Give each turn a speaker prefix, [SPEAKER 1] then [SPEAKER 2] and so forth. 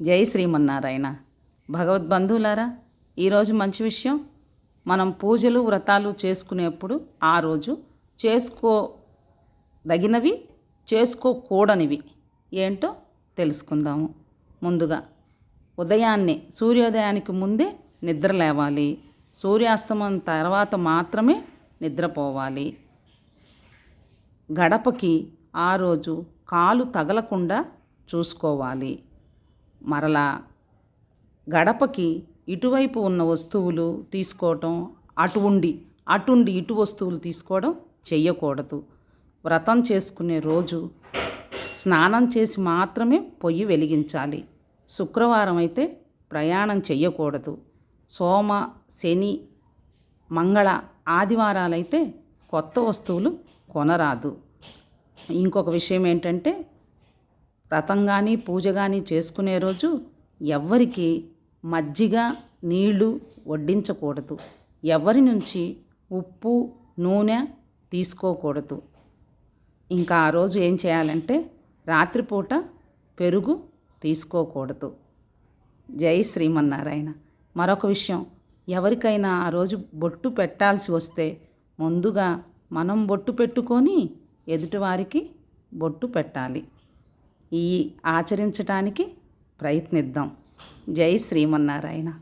[SPEAKER 1] జై శ్రీమన్నారాయణ. భగవద్బంధువులారా ఈరోజు మంచి విషయం. మనం పూజలు వ్రతాలు చేసుకునేప్పుడు ఆ రోజు చేసుకోదగినవి చేసుకోకూడనివి ఏంటో తెలుసుకుందాము. ముందుగా ఉదయాన్నే సూర్యోదయానికి ముందే నిద్ర లేవాలి. సూర్యాస్తమం తర్వాత మాత్రమే నిద్రపోవాలి. గడపకి ఆ రోజు కాలు తగలకుండా చూసుకోవాలి. మరలా గడపకి ఇటువైపు ఉన్న వస్తువులు తీసుకోవటం అటు ఉండి అటుండి ఇటు వస్తువులు తీసుకోవడం చెయ్యకూడదు. వ్రతం చేసుకునే రోజు స్నానం చేసి మాత్రమే పొయ్యి వెలిగించాలి. శుక్రవారం అయితే ప్రయాణం చెయ్యకూడదు. సోమ శని మంగళ ఆదివారాలైతే కొత్త వస్తువులు కొనరాదు. ఇంకొక విషయం ఏంటంటే వ్రతం కానీ పూజ కానీ చేసుకునే రోజు ఎవ్వరికి మజ్జిగ నీళ్ళు వడ్డించకూడదు. ఎవరి నుంచి ఉప్పు నూనె తీసుకోకూడదు. ఇంకా ఆ రోజు ఏం చేయాలంటే రాత్రిపూట పెరుగు తీసుకోకూడదు. జై శ్రీమన్నారాయణ. మరొక విషయం ఎవరికైనా ఆ రోజు బొట్టు పెట్టాల్సి వస్తే ముందుగా మనం బొట్టు పెట్టుకొని ఎదుటివారికి బొట్టు పెట్టాలి. ఈ ఆచరించటానికి ప్రయత్నిద్దాం. జై శ్రీమన్నారాయణ.